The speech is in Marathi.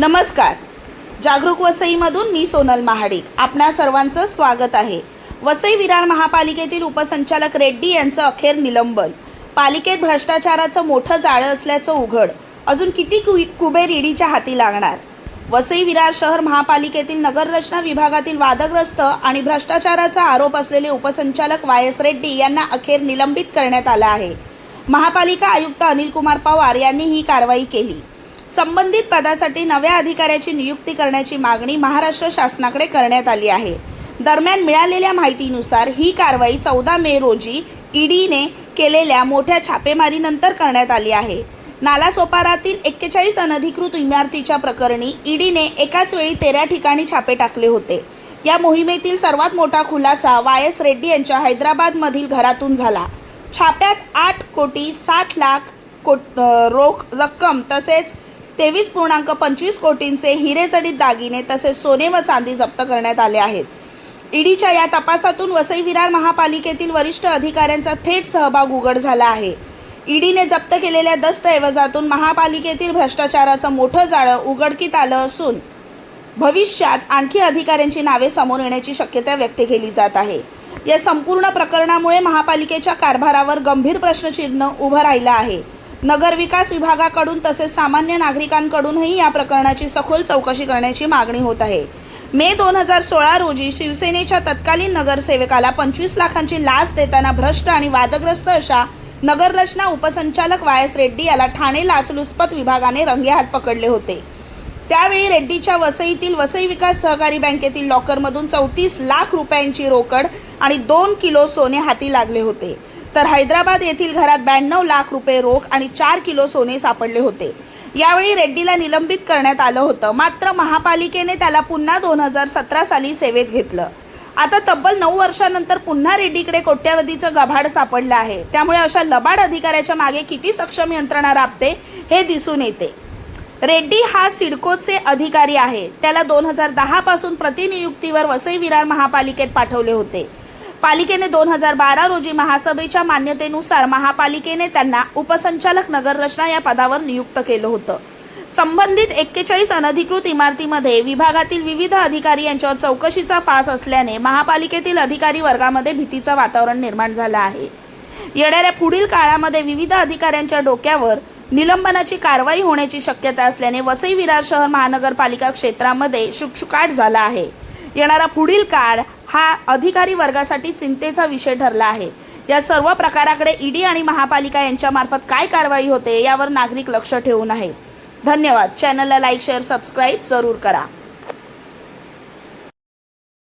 नमस्कार. जागरूक वसईमधून मी सोनल महाडिक. आपणा सर्वांचं स्वागत आहे. वसई विरार महापालिकेतील उपसंचालक रेड्डी यांचं अखेर निलंबन. पालिकेत भ्रष्टाचाराचं मोठं जाळं असल्याचं उघड. अजून किती कु कुबेर ईडीच्या हाती लागणार? वसई विरार शहर महापालिकेतील नगररचना विभागातील वादग्रस्त आणि भ्रष्टाचाराचा आरोप असलेले उपसंचालक वाय एस रेड्डी यांना अखेर निलंबित करण्यात आलं आहे. महापालिका आयुक्त अनिल कुमार पवार यांनी ही कारवाई केली. संबंधित पदासाठी नव्या अधिकाऱ्याची नियुक्ती करण्याची मागणी महाराष्ट्र शासनाकडे करण्यात आली आहे. दरम्यान मिळालेल्या माहितीनुसार ही कारवाई चौदा मे रोजी ईडीने केलेल्या मोठ्या छापेमारीनंतर करण्यात आली आहे. नालासोपारातील एक्केचाळीस अनधिकृत इमारतीच्या प्रकरणी ईडीने एकाच वेळी तेरा ठिकाणी छापे टाकले होते. या मोहिमेतील सर्वात मोठा खुलासा वाय एस रेड्डी यांच्या हैदराबादमधील घरातून झाला. छाप्यात आठ कोटी साठ लाख कोट रोख रक्कम तसेच तेवीस पूर्णांक पंचवीस कोटींचे हिरेजडित दागिने तसेच सोने व चांदी जप्त करण्यात आले आहेत. ईडीच्या या तपासातून वसई विरार महापालिकेतील वरिष्ठ अधिकाऱ्यांचा थेट सहभाग उघड झाला आहे. ईडीने जप्त केलेल्या दस्तऐवजातून महापालिकेतील भ्रष्टाचाराचं मोठं जाळं उघडकीत आलं असून भविष्यात आणखी अधिकाऱ्यांची नावे समोर येण्याची शक्यता व्यक्त केली जात आहे. या संपूर्ण प्रकरणामुळे महापालिकेच्या कारभारावर गंभीर प्रश्नचिन्ह उभं राहिलं आहे. नगरविकास विभागाकडून तसेच सामान्य नागरिकांकडूनही या प्रकरणाची सखोल चौकशी करण्याची मागणी होत आहे. मे दोन हजार सोळा रोजी शिवसेनेच्या तत्कालीन नगरसेवकाला पंचवीस लाखांची लाच देताना भ्रष्ट आणि वादग्रस्त अशा नगररचना उपसंचालक वाय एस रेड्डी याला ठाणे लाचलुचपत विभागाने रंगेहात पकडले होते. त्यावेळी रेड्डीच्या वसईतील वसई विकास सहकारी बँकेतील लॉकरमधून चौतीस लाख रुपयांची रोकड आणि दोन किलो सोने हाती लागले होते. तर हैदराबाद येथील घरात ब्याण्णव लाख रुपये रोख आणि चार किलो सोने सापडले होते. यावेळी रेड्डीला निलंबित करण्यात आलं होतं. मात्र महापालिकेने त्याला पुन्हा दोन हजार सतरा साली सेवेत घेतलं. आता तब्बल नऊ वर्षानंतर पुन्हा रेड्डीकडे कोट्यावधीचं गभाड सापडलं आहे. त्यामुळे अशा लबाड अधिकाऱ्याच्या मागे किती सक्षम यंत्रणा राबते हे दिसून येते. रेड्डी हा सिडकोचे अधिकारी आहे. त्याला दोन हजार दहापासून प्रतिनियुक्तीवर वसई विरार महापालिकेत पाठवले होते. पालिकेने दोन हजार बारा रोजी महासभेच्या मान्यतेनुसार महापालिकेने त्यांना उपसंचालक नगररचना या पदावर नियुक्त केलं होतं. संबंधित एक्केचाळीस अनधिकृत इमारतीमध्ये विभागातील विविध अधिकारी यांच्यावर चौकशीचा फास असल्याने महापालिकेतील अधिकारी वर्गामध्ये भीतीचं वातावरण निर्माण झालं आहे. येणाऱ्या पुढील काळामध्ये विविध अधिकाऱ्यांच्या डोक्यावर निलंबनाची कारवाई होण्याची शक्यता असल्याने वसई विरार शहर महानगरपालिका क्षेत्रामध्ये शुकशुकाट झाला आहे. येणारा पुढील काळ हा अधिकारी वर्गासाठी चिंतेचा विषय ठरला आहे. या सर्व प्रकाराकडे ईडी आणि महापालिका यांच्यामार्फत काय कारवाई होते यावर नागरिक लक्ष ठेवून आहे धन्यवाद. चॅनलला लाईक शेअर सबस्क्राईब जरूर करा.